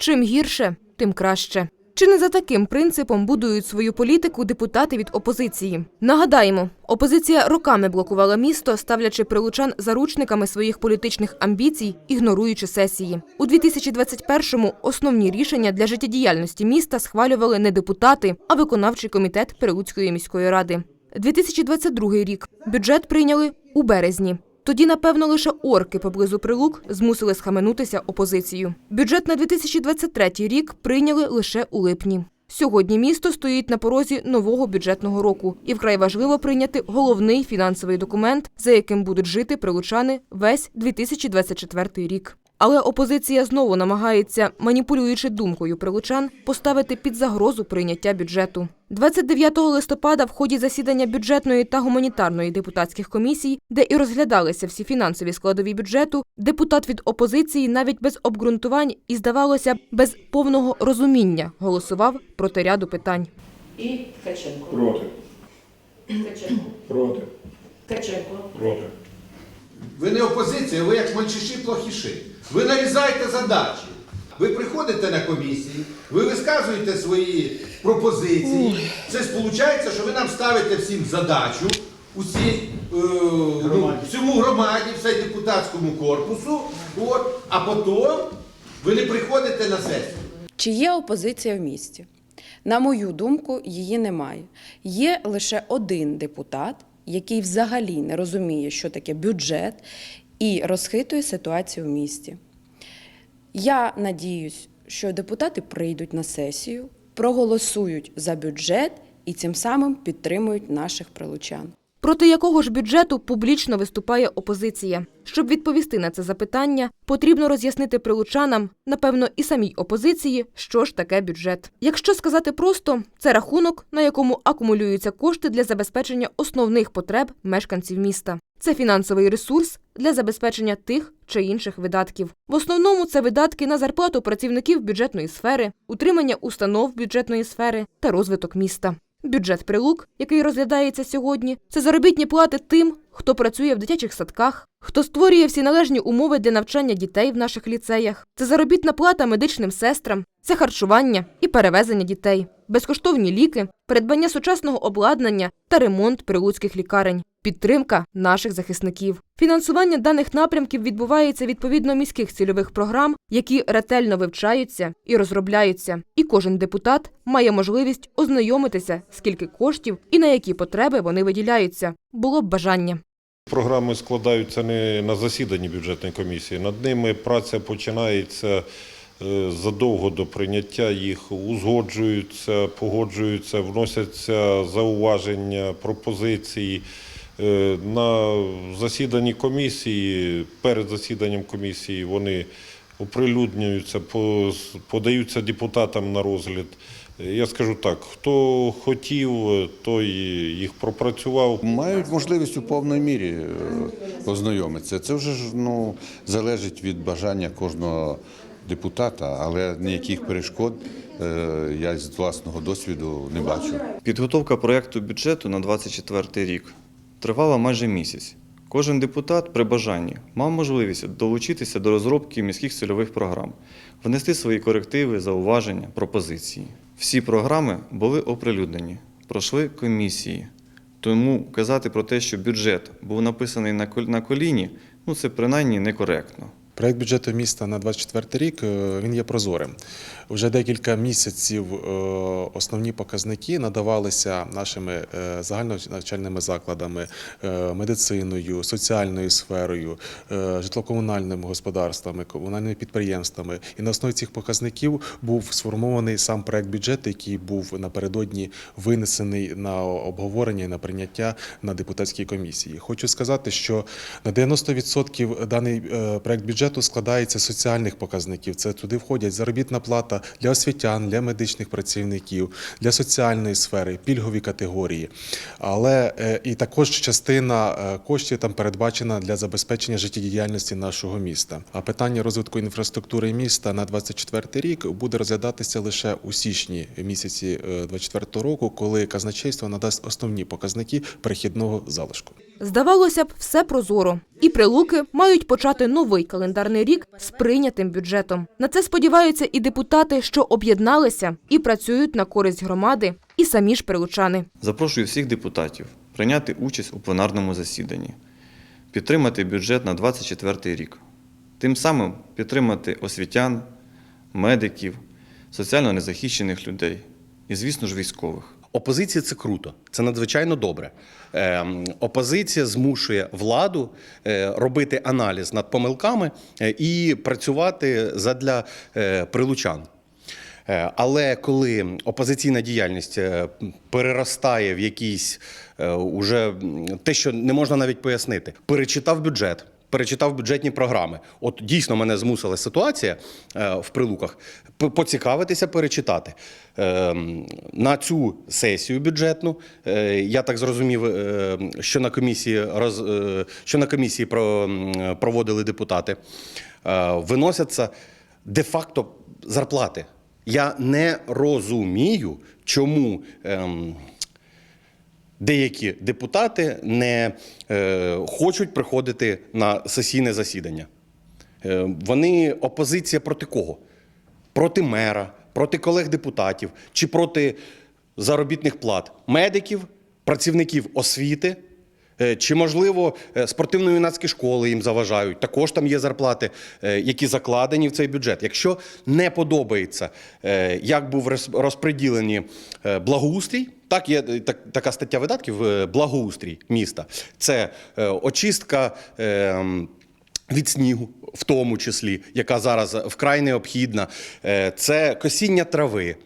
Чим гірше, тим краще. Чи не за таким принципом будують свою політику депутати від опозиції? Нагадаємо, опозиція роками блокувала місто, ставлячи прилучан заручниками своїх політичних амбіцій, ігноруючи сесії. У 2021-му основні рішення для життєдіяльності міста схвалювали не депутати, а виконавчий комітет Прилуцької міської ради. 2022 рік бюджет прийняли у березні. Тоді, напевно, лише орки поблизу прилук змусили схаменутися опозицію. Бюджет на 2023 рік прийняли лише у липні. Сьогодні місто стоїть на порозі нового бюджетного року, і вкрай важливо прийняти головний фінансовий документ, за яким будуть жити прилучани весь 2024 рік. Але опозиція знову намагається, маніпулюючи думкою прилучан, поставити під загрозу прийняття бюджету. 29 листопада в ході засідання бюджетної та гуманітарної депутатських комісій, де і розглядалися всі фінансові складові бюджету, депутат від опозиції навіть без обґрунтувань і, здавалося, без повного розуміння голосував проти ряду питань. І Ткаченко. Проти. Ткаченко. Проти. Ткаченко. Проти. Ви не опозиція, ви як мальчиші плохіші. Ви нарізаєте задачі. Ви приходите на комісії, ви висказуєте свої пропозиції. Це виходить, що ви нам ставите всім задачу, усі, е, ну, всьому громаді, все депутатському корпусу, от, а потім ви не приходите на сесію. Чи є опозиція в місті? На мою думку, її немає. Є лише один депутат, який взагалі не розуміє, що таке бюджет, і розхитує ситуацію в місті. Я надіюсь, що депутати прийдуть на сесію, проголосують за бюджет і цим самим підтримують наших прилучан. Проти якого ж бюджету публічно виступає опозиція? Щоб відповісти на це запитання, потрібно роз'яснити прилучанам, напевно, і самій опозиції, що ж таке бюджет. Якщо сказати просто, це рахунок, на якому акумулюються кошти для забезпечення основних потреб мешканців міста. Це фінансовий ресурс для забезпечення тих чи інших видатків. В основному це видатки на зарплату працівників бюджетної сфери, утримання установ бюджетної сфери та розвиток міста. Бюджет прилук, який розглядається сьогодні, це заробітні плати тим, хто працює в дитячих садках, хто створює всі належні умови для навчання дітей в наших ліцеях. Це заробітна плата медичним сестрам, це харчування і перевезення дітей, безкоштовні ліки, придбання сучасного обладнання та ремонт прилуцьких лікарень, підтримка наших захисників. Фінансування даних напрямків відбувається відповідно міських цільових програм, які ретельно вивчаються і розробляються. І кожен депутат має можливість ознайомитися, скільки коштів і на які потреби вони виділяються. Було б бажання. Програми складаються не на засіданні бюджетної комісії. Над ними праця починається е, задовго до прийняття їх, узгоджуються, погоджуються, вносяться зауваження, пропозиції. Е, На засіданні комісії, перед засіданням комісії вони оприлюднюються, по- подаються депутатам на розгляд. Я скажу так, хто хотів, той їх пропрацював. Мають можливість у повній мірі е, ознайомитися. Це вже ж ну залежить від бажання кожного депутата, але ніяких перешкод е, я з власного досвіду не бачу. Підготовка проєкту бюджету на 2024 рік тривала майже місяць. Кожен депутат при бажанні мав можливість долучитися до розробки міських цільових програм, внести свої корективи, зауваження, пропозиції. Всі програми були оприлюднені, пройшли комісії. Тому казати про те, що бюджет був написаний на коліні, ну це принаймні некоректно. Проект бюджету міста на 24 рік е, він є прозорим. Вже декілька місяців е, основні показники надавалися нашими е, загальновчальними закладами, медициною, соціальною сферою, житлово-комунальними господарствами, комунальними підприємствами. І на основі цих показників був сформований сам проект бюджету, який був напередодні винесений на обговорення і на прийняття на депутатській комісії. Хочу сказати, що на 90% даний проект бюджету складається з соціальних показників. Це туди входять заробітна плата для освітян, для медичних працівників, для соціальної сфери, пільгові категорії. Але е, і також частина е, коштів там передбачена для забезпечення життєдіяльності нашого міста. А питання розвитку інфраструктури міста на 24 рік буде розглядатися лише у січні місяці 24 року, коли казначейство надасть основні показники перехідного залишку. Здавалося б, все прозоро. І прилуки мають почати новий календар календарний рік з прийнятим бюджетом. На це сподіваються і депутати, що об'єдналися і працюють на користь громади, і самі ж прилучани. Запрошую всіх депутатів прийняти участь у пленарному засіданні, підтримати бюджет на 2024 рік, тим самим підтримати освітян, медиків, соціально незахищених людей і, звісно ж, військових. Опозиція це круто, це надзвичайно добре. Ем, Опозиція змушує владу е, робити аналіз над помилками е, і працювати задля е, прилучан. Е, Але коли опозиційна діяльність е, переростає в якісь е, уже те, що не можна навіть пояснити, перечитав бюджет. Перечитав бюджетні програми. От дійсно мене змусила ситуація е, в прилуках поцікавитися, перечитати. Ем, на цю сесію бюджетну е, я так зрозумів, е, що на комісії роз, що на комісії проводили депутати, виносяться де-факто зарплати. Я не розумію, чому. Деякі депутати не е, хочуть приходити на сесійне засідання. Е, вони опозиція проти кого? Проти мера, проти колег депутатів чи проти заробітних плат медиків, працівників освіти. Е, Чи, можливо, е, спортивно-юнацькі школи їм заважають? Також там є зарплати, е, які закладені в цей бюджет. Якщо не подобається, як був роз- розподілені благоустрій, так є так, така стаття видатків благоустрій міста. Це очистка. від снігу, в тому числі, яка зараз вкрай необхідна, це косіння трави,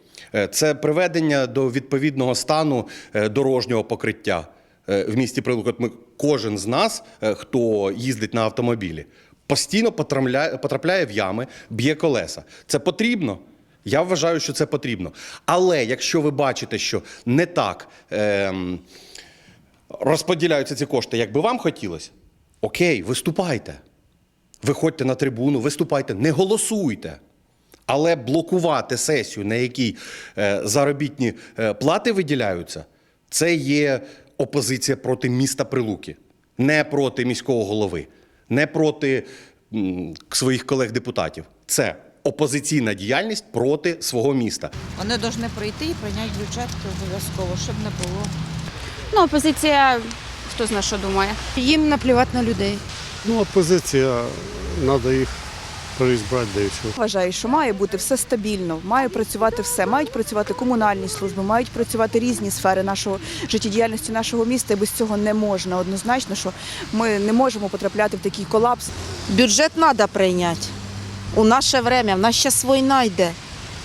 це приведення до відповідного стану дорожнього покриття в місті Прилук. Ми, кожен з нас, е, хто їздить на автомобілі, постійно потрапляє, потрапляє в ями, б'є колеса. Це потрібно. Я вважаю, що це потрібно. Але якщо ви бачите, що не так ем, розподіляються ці кошти, як би вам хотілося, окей, виступайте. Виходьте на трибуну, виступайте, не голосуйте. Але блокувати сесію, на якій е, заробітні е, плати виділяються, це є опозиція проти міста Прилуки, не проти міського голови, не проти м, своїх колег-депутатів. Це опозиційна діяльність проти свого міста. Вони повинні прийти і прийняти бюджет обов'язково, щоб не було. Ну, опозиція, хто знає, що думає. Їм наплівати на людей. Ну, опозиція, треба їх переізбрати, да і все. Вважаю, що має бути все стабільно, має працювати все. Мають працювати комунальні служби, мають працювати різні сфери нашого життєдіяльності нашого міста. І без цього не можна. Однозначно, що ми не можемо потрапляти в такий колапс. Бюджет треба прийняти. У наше время, в нас зараз війна йде.